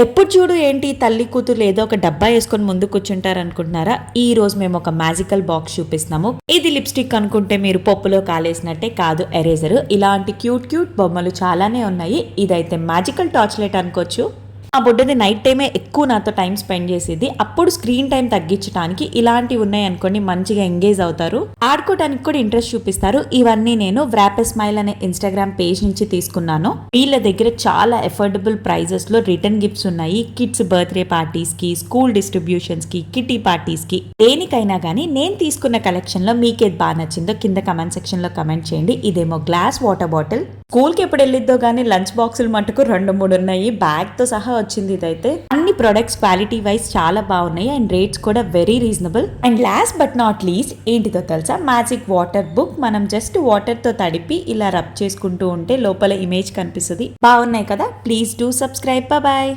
ఎప్పుడు చూడు ఏంటి తల్లి కూతురు ఏదో ఒక డబ్బా వేసుకొని ముందు కూర్చుంటారు అనుకుంటున్నారా ఈ రోజు మేము ఒక మ్యాజికల్ బాక్స్ చూపిస్తున్నాము. ఇది లిప్స్టిక్ అనుకుంటే మీరు పప్పులో కాలేసినట్టే కాదు ఎరేజర్ ఇలాంటి క్యూట్ క్యూట్ బొమ్మలు చాలానే ఉన్నాయి. ఇదైతే మ్యాజికల్ టార్చ్ లైట్ అనుకోవచ్చు. ఆ బుడ్డది నైట్ టైమే ఎక్కువ నాతో టైం స్పెండ్ చేసేది. అప్పుడు స్క్రీన్ టైం తగ్గించడానికి ఇలాంటివి ఉన్నాయి అనుకోండి మంచిగా ఎంగేజ్ అవుతారు. ఆడుకోవడానికి కూడా ఇంట్రెస్ట్ చూపిస్తారు. ఇవన్నీ నేను వ్రాప్ స్మైల్ అనే ఇన్స్టాగ్రామ్ పేజ్ నుంచి తీసుకున్నాను. వీళ్ళ దగ్గర చాలా ఎఫోర్డబుల్ ప్రైజెస్లో రిటర్న్ గిఫ్ట్స్ ఉన్నాయి. కిడ్స్ బర్త్డే పార్టీస్కి స్కూల్ డిస్ట్రిబ్యూషన్స్కి కిటీ పార్టీస్కి. దేనికైనా కానీ నేను తీసుకున్న కలెక్షన్లో మీకేది బాగా నచ్చిందో కింద కమెంట్ సెక్షన్లో కమెంట్ చేయండి. ఇదేమో గ్లాస్ వాటర్ బాటిల్ స్కూల్కి ఎప్పుడు వెళ్ళిద్దో కానీ లంచ్ బాక్సులు మటుకు రెండు మూడు ఉన్నాయి. బ్యాగ్తో సహా వచ్చింది ఇదైతే. అన్ని ప్రొడక్ట్స్ క్వాలిటీ వైజ్ చాలా బాగున్నాయి. అండ్ రేట్స్ కూడా very reasonable. And last but not least ఏంటిదో తెలుసా? మ్యాజిక్ వాటర్ బుక్ మనం జస్ట్ వాటర్తో తడిపి ఇలా రబ్ చేసుకుంటూ ఉంటే లోపల ఇమేజ్ కనిపిస్తుంది. బాగున్నాయి కదా? Please do subscribe. బాయ్.